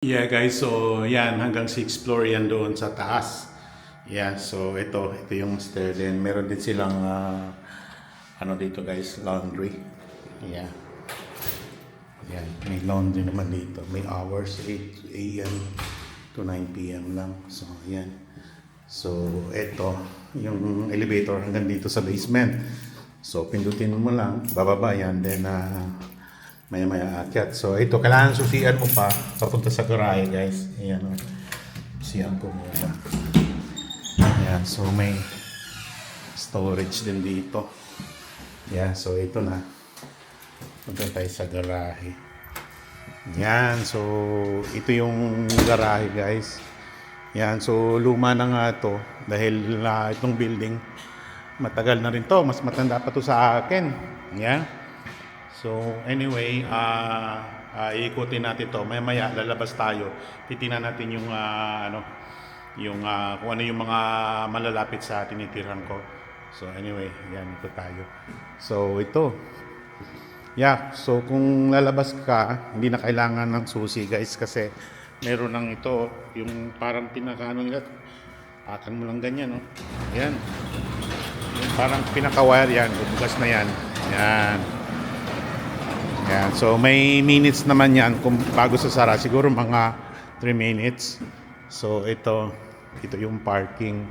Yeah guys, so yan hanggang 6 floor yan doon sa taas. Yeah, so ito, ito yung stair din. Meron din silang ah, ano dito guys, laundry. Yeah. Yan, may laundry naman dito. May hours, 8 a.m. to 9 p.m. lang. So, yan. So, ito, yung elevator hanggang dito sa basement. So, pindutin mo lang, bababa yan, then ah, maya maya akyat. So, ito, kailangan susian mo pa papunta sa garahe, guys. Ayan, o. Susian ko muna. Ayan, so may storage din dito. Yeah, so ito na. Punta tayo sa garahe. Yan, so ito yung garahe guys. Yan, so luma na nga to dahil ah, itong building matagal na rin to, mas matanda pa to sa akin. Yan. So anyway, ah ah, iikutin natin to. Maya maya lalabas tayo. Titingnan natin yung ah, ano yung ah, kung ano yung mga malalapit sa tinitirahan ko. So anyway, yan ito tayo. So ito, Yeah, so kung lalabas ka, hindi na kailangan ng susi guys kasi meron ng ito, yung parang pinakaano nila, akan mo lang ganyan, no? Yan. Yung parang pinaka-wire yan, bubugas na yan. Yan. Yan, so may minutes naman yan kung bago sa sara, siguro mga 3 minutes. So ito, ito yung parking.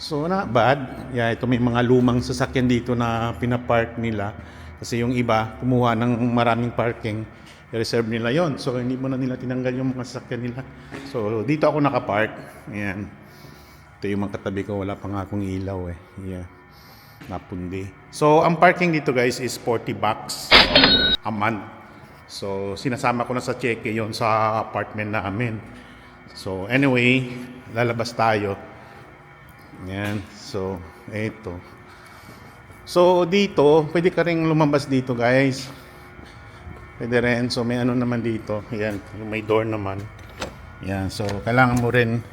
So not bad. Yeah, ito may mga lumang sasakyan dito na pinapark nila. Kasi yung iba, kumuha ng maraming parking, reserve nila yon So hindi mo na nila tinanggal yung mga sasakyan nila. So dito ako nakapark. Ayan. Ito yung mga katabi ko, wala pa nga akong ilaw eh. Yeah. Napundi. So ang parking dito guys is 40 bucks a month. So sinasama ko na sa cheque yon sa apartment namin. So anyway, lalabas tayo. Yan. So, eto. So, dito, pwede ka rin lumabas dito, guys. Pwede rin. So, may ano naman dito. Yan. May door naman. Yan. So, kailangan mo rin.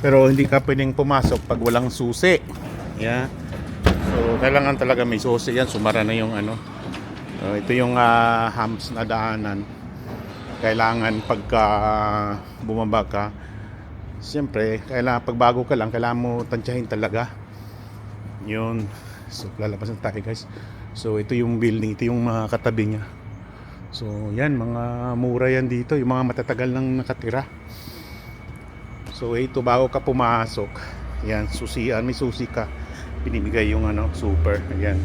Pero, hindi ka pwedeng pumasok pag walang susi. Yan. So, kailangan talaga may susi. Yan. Sumara na yung ano. So, ito yung ah, hams na daanan. Kailangan pagka bumaba ka, Siyempre, kailangan pag bago ka lang, kailangan mo tansyahin talaga. Yun. So, lalabas na tayo guys. So, ito yung building, ito yung mga katabi niya. So, yan, mga mura yan dito, yung mga matatagal nang nakatira. So, ito, bago ka pumasok, yan, susian, may susi ka. Pinibigay yung ano, super, ayan.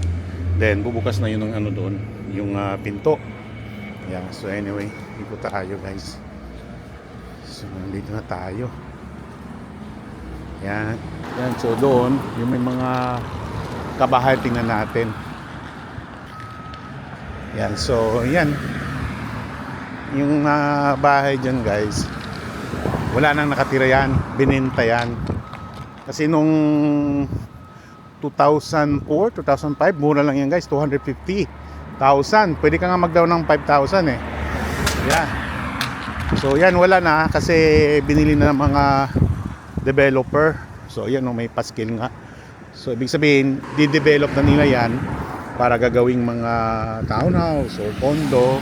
Then, bubukas na yun ng ano doon, yung ah, pinto. Yeah, so anyway, ikot tayo guys. So, nandito na tayo. Yan. Yan. So doon, yung may mga kabahay tingnan natin. Yan. So, yan. Yung ah, bahay dyan guys, wala nang nakatira yan. Bininta yan. Kasi nung 2004, 2005, mura lang yan guys. 250,000. Pwede ka nga mag-down ng 5,000 eh. Yeah. So yan, wala na kasi binili na ng mga developer. So yan oh, may paskil nga. So ibig sabihin, di-develop na nila yan para gagawing mga townhouse o condo.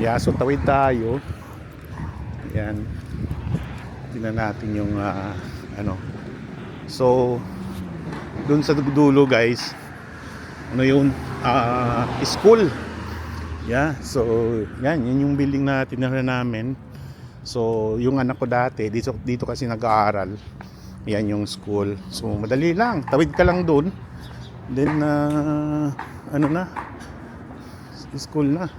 Yeah, so tawid tayo. Yan. Tingnan natin yung ah, ano. So dun sa dulo guys, ano yun? Ah, school. Yeah, so yan, yan yung building na tinira namin. So, yung anak ko dati, dito, dito kasi nag-aaral. Yan yung school. So, madali lang. Tawid ka lang doon. Then, uh, ano na, school na.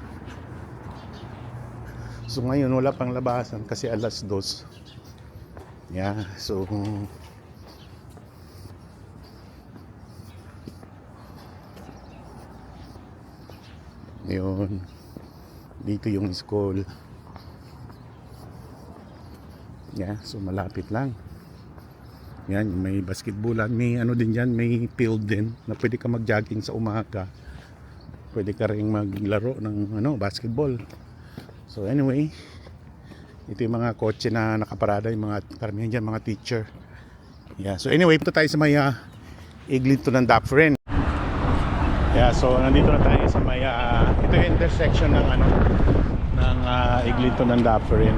So, ngayon, wala pang labasan kasi alas dos. Yeah, so, yun. Dito yung school. Yeah, so malapit lang. Yan, may basketballan, may ano din dyan, may field din na pwede ka mag-jogging sa umaga. Pwede ka rin maglaro ng ano, basketball. So anyway, ito yung mga kotse na nakaparada, yung mga karamihan dyan, mga teacher. Yeah, so anyway, punta tayo sa may uh, Eglinton ng Dapfren. Yeah, so nandito na tayo sa may uh, ito yung intersection ng ano ng uh, Eglinton and Dufferin.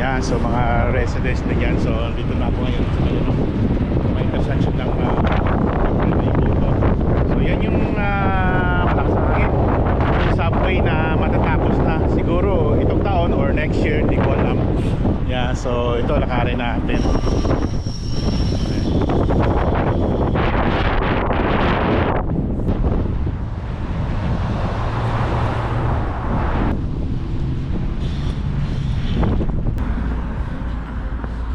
Yan, so mga residents na yan. So, dito na ako ngayon sa ano, may intersection ng uh. So, yan yung uh, malakas na hangin. Yung subway na matatapos na siguro itong taon or next year, hindi ko alam. Yeah, so ito lakarin natin.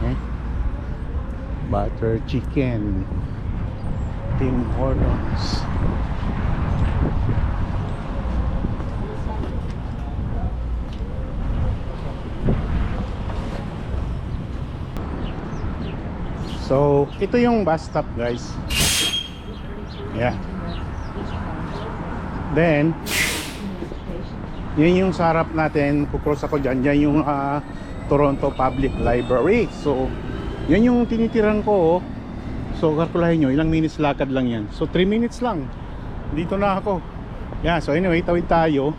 Okay. Butter chicken. Tim Hortons. So, ito yung bus stop, guys. Yeah. Then, yun yung sarap natin. Kukross ako dyan. Yan yung ah, Toronto Public Library. So, yan yung tinitiran ko. oh. So, kalkulahin nyo. Ilang minutes lakad lang yan. So, 3 minutes lang. Dito na ako. Yeah, so anyway, tawid tayo.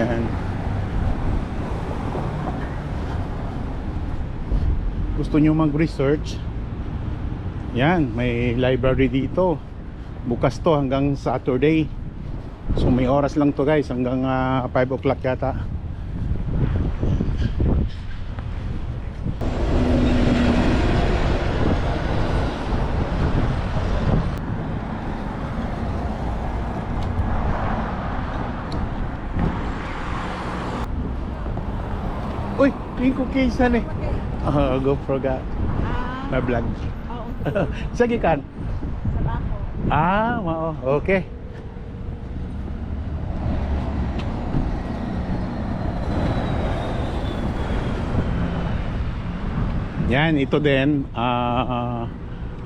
Yan. gusto nyo mag-research yan, may library dito bukas to hanggang Saturday so may oras lang to guys hanggang ah, 5 o'clock yata yung cookies eh. Oh, go for ga. Ah, Na vlog. oo. Sige kan. Sa bako. Ah, mao. Okay. Yan, ito din ah,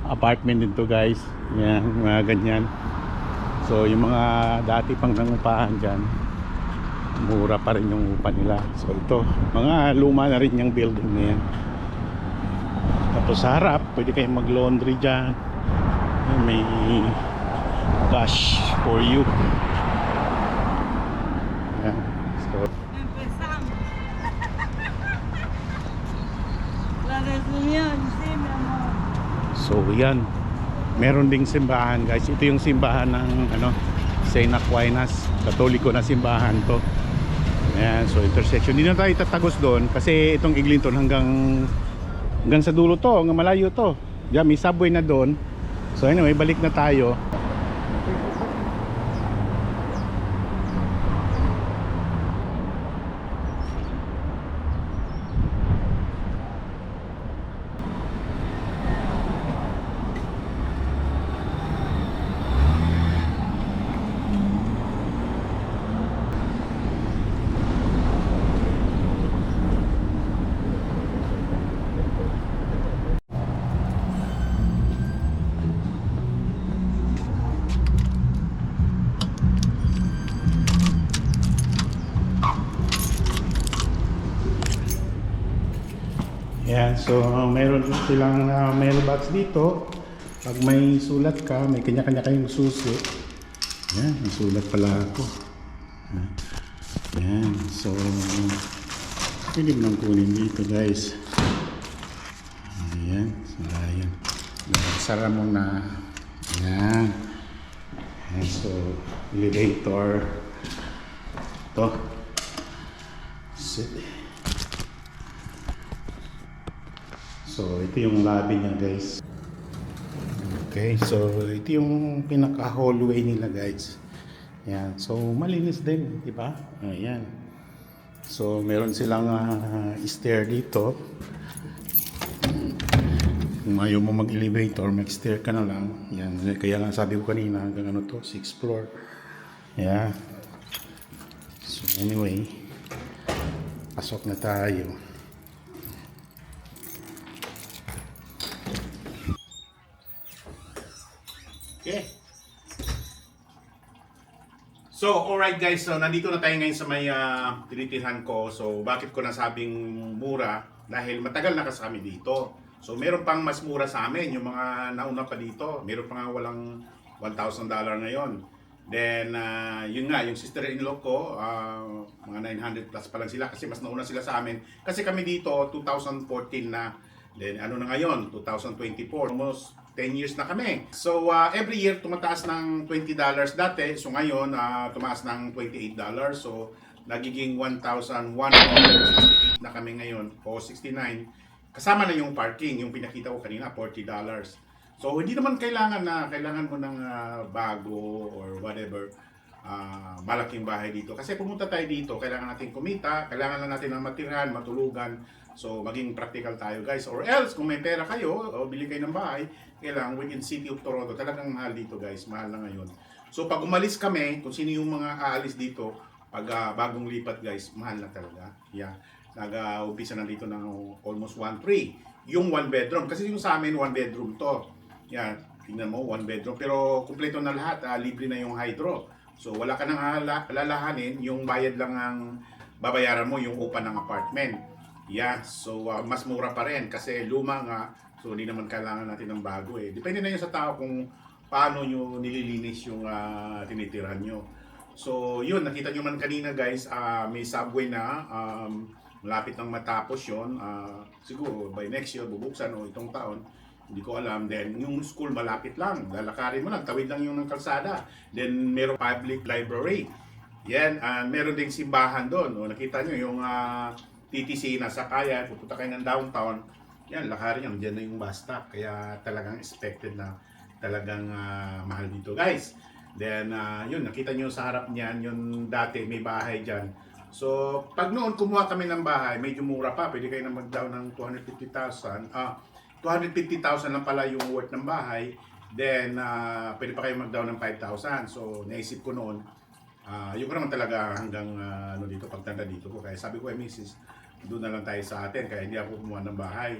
apartment din to guys. Yan, mga ganyan. So, yung mga dati pang nangupahan dyan, mura pa rin yung upa nila. So, ito, mga luma na rin yung building na yan. Tapos sa harap, pwede kayong mag-laundry dyan. May cash for you. Yan. So, so yan. Meron ding simbahan guys. Ito yung simbahan ng ano, St. Aquinas. Katoliko na simbahan to. Ayan, so intersection. Hindi na tayo tatagos doon kasi itong Eglinton hanggang hanggang sa dulo to, hanggang malayo to. Diyan, may subway na doon. So anyway, balik na tayo. Yan, so meron din silang uh, mailbox dito. Pag may sulat ka, may kanya-kanya kayong susi. Yan, may sulat pala ako. Yan. So pwede mo nang kunin dito guys. Ayan, so ayan. Sara mo na. Yan. Yan, so elevator. Ito. Sit. So, ito yung lobby niya, guys. Okay, so ito yung pinaka-hallway nila, guys. Yan. So, malinis din, di ba? Ayan. So, meron silang ah, stair dito. Kung ayaw mo mag-elevator, mag-stair ka na lang. Yan. Kaya lang sabi ko kanina, hanggang ano to, 6th floor. Yeah. So, anyway, pasok na tayo. Okay. So, alright guys, so nandito na tayo ngayon sa may uh, tinitirhan ko. So, bakit ko nasabing mura? Dahil matagal na kasi kami dito. So, meron pang mas mura sa amin, yung mga nauna pa dito. Meron pa nga walang $1,000 ngayon. Then, ah, yun nga, yung sister-in-law ko, ah, mga 900 plus pa lang sila kasi mas nauna sila sa amin. Kasi kami dito, 2014 na. Then, ano na ngayon, 2024. Almost 10 years na kami. So, ah, every year, tumataas ng $20 dati. So, ngayon, ah, tumaas ng $28. So, nagiging 1,168 na kami ngayon o 69. Kasama na yung parking, yung pinakita ko kanina, $40. So, hindi naman kailangan na kailangan mo ng ah, bago or whatever ah, malaking bahay dito. Kasi pumunta tayo dito, kailangan natin kumita, kailangan lang natin ng matirahan, matulugan. So, maging practical tayo guys. Or else, kung may pera kayo, o bili kayo ng bahay, kailangan within City of Toronto. Talagang mahal dito guys, mahal na ngayon. So, pag umalis kami, kung sino yung mga aalis dito, pag ah, bagong lipat guys, mahal na talaga. Yeah. Nag-umpisa na dito ng almost 1.3. Yung one bedroom. Kasi yung sa amin, one bedroom to. Yan, tingnan mo, one bedroom. Pero kumpleto na lahat, ah, libre na yung hydro. So wala ka nang ala- alalahanin, yung bayad lang ang babayaran mo, yung upa ng apartment. Yeah, so ah, mas mura pa rin kasi luma nga. So hindi naman kailangan natin ng bago eh. Depende na yun sa tao kung paano nyo nililinis yung ah, tinitirahan nyo. So yun, nakita nyo man kanina guys, ah, may subway na. Um, malapit nang matapos yon Ah, siguro by next year bubuksan o itong taon hindi ko alam. Then, yung school malapit lang. Lalakarin mo lang. Tawid lang yung ng kalsada. Then, merong public library. Yan. and meron ding simbahan doon. Nakita nyo yung ah, TTC na Sakayan. Pupunta kayo ng downtown. Yan, lakarin yan. Diyan na yung bus stop. Kaya talagang expected na talagang ah, mahal dito. Guys, then, ah, yun. Nakita nyo sa harap niyan. Yung dati may bahay dyan. So, pag noon kumuha kami ng bahay, medyo mura pa. Pwede kayo na mag-down ng 250,000. Ah, 250,000 lang pala yung worth ng bahay, then uh, pwede pa kayo mag-down ng 5,000. So, naisip ko noon, uh, yun ko naman talaga hanggang ah, ano dito, pagtanda dito ko. Kaya sabi ko, eh, Mrs., doon na lang tayo sa atin, kaya hindi ako kumuha ng bahay.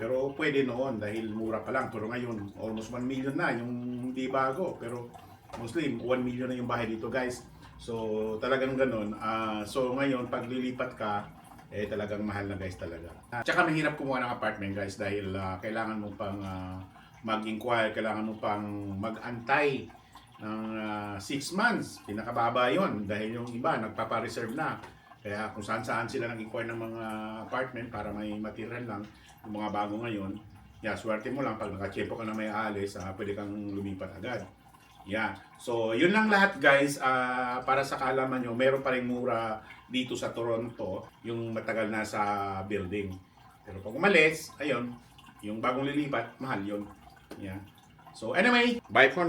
Pero pwede noon dahil mura pa lang. Pero ngayon, almost 1 million na yung hindi bago. Pero mostly 1 million na yung bahay dito guys. So talagang ganun. Ah, so ngayon, pag lilipat ka, eh talagang mahal na guys talaga. At Tsaka mahirap kumuha ng apartment guys dahil ah, kailangan mo pang ah, mag-inquire, kailangan mo pang mag-antay ng 6 months. Pinakababa yon dahil yung iba nagpapa-reserve na. Kaya kung saan saan sila nag-inquire ng mga apartment para may matiran lang yung mga bago ngayon. Yeah, swerte mo lang pag nakachempo ka na may alis, ah, pwede kang lumipat agad. Yeah. So, yun lang lahat guys. Ah, para sa kaalaman nyo, meron pa rin mura dito sa Toronto, yung matagal na sa building. Pero pag umalis, ayun, yung bagong lilipat, mahal yun. Yeah. So, anyway, bye for now.